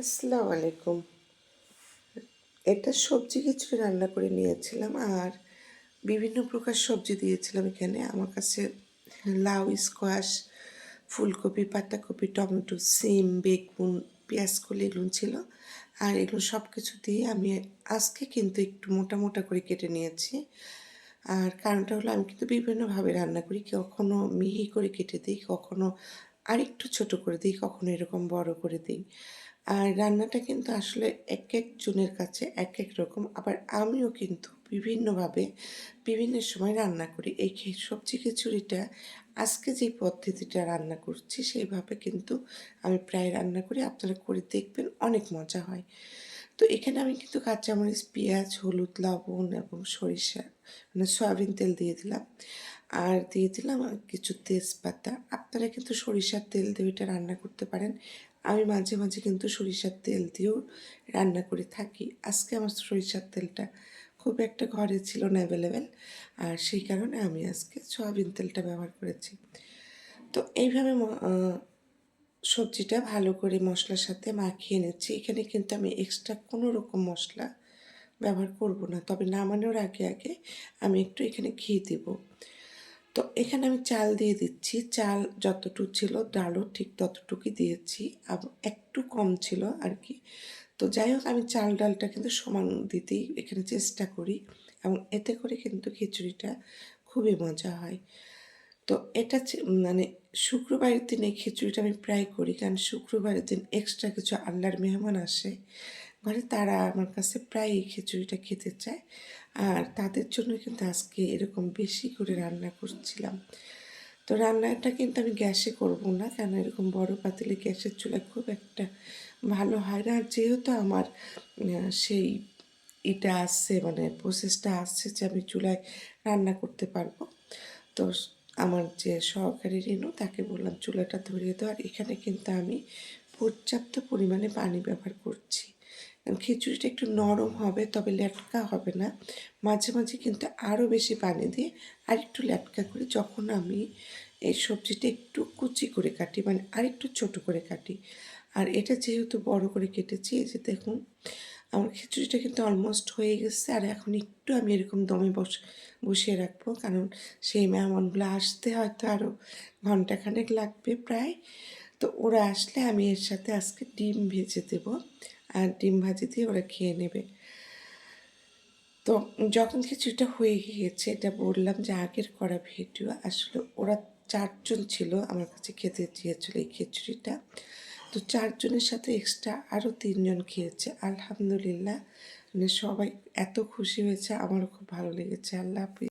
আসসালামু আলাইকুম। এটা সবজি খিচুড়ি রান্না করে নিয়েছিলাম আর বিভিন্ন প্রকার সবজি দিয়েছিলাম এখানে। আমার কাছে লাউ, স্কোয়াশ, ফুলকপি, পাতাকপি, টমেটো, সিম, বেগুন পেঁয়াজকলি এগুলো ছিল। আর এগুলো সব কিছু দিয়ে আমি আজকে কিন্তু একটু মোটা মোটা করে কেটে নিয়েছি। আর কারণটা হলো আমি কিন্তু বিভিন্নভাবে রান্না করি, কখনো মিহি করে কেটে দিই, কখনো আরেকটু ছোট করে দিই, কখনো এরকম বড় করে দিই। আর রান্নাটা কিন্তু আসলে এক এক জনের কাছে এক এক রকম। আবার আমিও কিন্তু বিভিন্নভাবে বিভিন্ন সময় রান্না করি। এই সবজি খিচুড়িটা আজকে যেই পদ্ধতিটা রান্না করছি, সেইভাবে কিন্তু আমি প্রায় রান্না করি। আপনারা করে দেখবেন, অনেক মজা হয়। তো এখানে আমি কিন্তু কাঁচামরিচ, পেঁয়াজ, হলুদ, লবণ এবং সরিষা মানে সয়াবিন তেল দিয়ে দিলাম। আর দিয়ে দিলাম কিছু তেজপাতা। আপনারা কিন্তু সরিষার তেল দিয়ে এটা রান্না করতে পারেন। আমি মাঝে মাঝে কিন্তু সরিষার তেল দিয়েও রান্না করে থাকি। আজকে আমার সরিষার তেলটা খুব একটা ঘরে ছিল না অ্যাভেলেবেল আর সেই কারণে আমি আজকে সয়াবিন তেলটা ব্যবহার করেছি। তো এইভাবে সবজিটা ভালো করে মশলার সাথে মাখিয়ে নিচ্ছি। এখানে কিন্তু আমি এক্সট্রা কোনো রকম মশলা ব্যবহার করব না। তবে নামানোর আগে আগে আমি একটু এখানে ঘি দেব। তো এখানে আমি চাল দিয়ে দিচ্ছি। চাল যতটুকু ছিল, ডালও ঠিক ততটুকুই দিয়েছি। আর একটু কম ছিল আর কি তো যাই হোক, আমি চাল, ডালটা কিন্তু সমান দিতেই এখানে চেষ্টা করি এবং এতে করে কিন্তু খিচুড়িটা খুবই মজা হয়। তো এটা মানে শুক্রবারের দিন এই খিচুড়িটা আমি প্রায় করি, কারণ শুক্রবারের দিন এক্সট্রা কিছু আল্লাহর মেহমান আসে। ঘরে তারা আমার কাছে প্রায় এই খিচুড়িটা খেতে চায়। আর তাদের জন্য কিন্তু আজকে এরকম বেশি করে রান্না করছিলাম। তো রান্নাটা কিন্তু আমি গ্যাসে করব না কেন এরকম বড় পাতিলে গ্যাসের চুলায় খুব একটা ভালো হয় না। আর যেহেতু আমার সেই এটা আসছে মানে প্রসেসটা আসছে যে আমি চুলায় রান্না করতে পারব, তো আমার যে সহকারী রেনু, তাকে বললাম, চুলাটা ধরিয়ে দাও। আর এখানে কিন্তু আমি পর্যাপ্ত পরিমাণে পানি ব্যবহার করছি। খিচুড়িটা একটু নরম হবে, তবে লেটকা হবে না। মাঝে মাঝে কিন্তু আরও বেশি পানি দিয়ে আর একটু লেটকা করে যখন আমি এই সবজিটা একটু কুচি করে কাটি মানে আর একটু ছোটো করে কাটি। আর এটা যেহেতু বড় করে কেটেছি, এই যে দেখুন আমার খিচুড়িটা কিন্তু অলমোস্ট হয়ে গেছে, আর এখন একটু আমি এরকম দমে বস, বসিয়ে রাখব। কারণ সেই মেহমানগুলো আসতে হয়তো আরও ঘন্টাখানেক লাগবে প্রায়। তো ওরা আসলে আমি এর সাথে আজকে ডিম ভেজে দেবো, আর ডিম ভাজি দিয়ে ওরা খেয়ে নেবে। তো যখন খিচুড়িটা হয়ে গিয়েছে, এটা বললাম যে আগের করা ভিডিও, আসলে ওরা চারজন ছিল আমার কাছে খেতে চেয়েছিল এই খিচুড়িটা। তো চারজনের সাথে এক্সট্রা আরও তিনজন খেয়েছে। আলহামদুলিল্লাহ। মানে সবাই এত খুশি হয়েছে, আমারও খুব ভালো লেগেছে। আল্লাহ হাফিজ।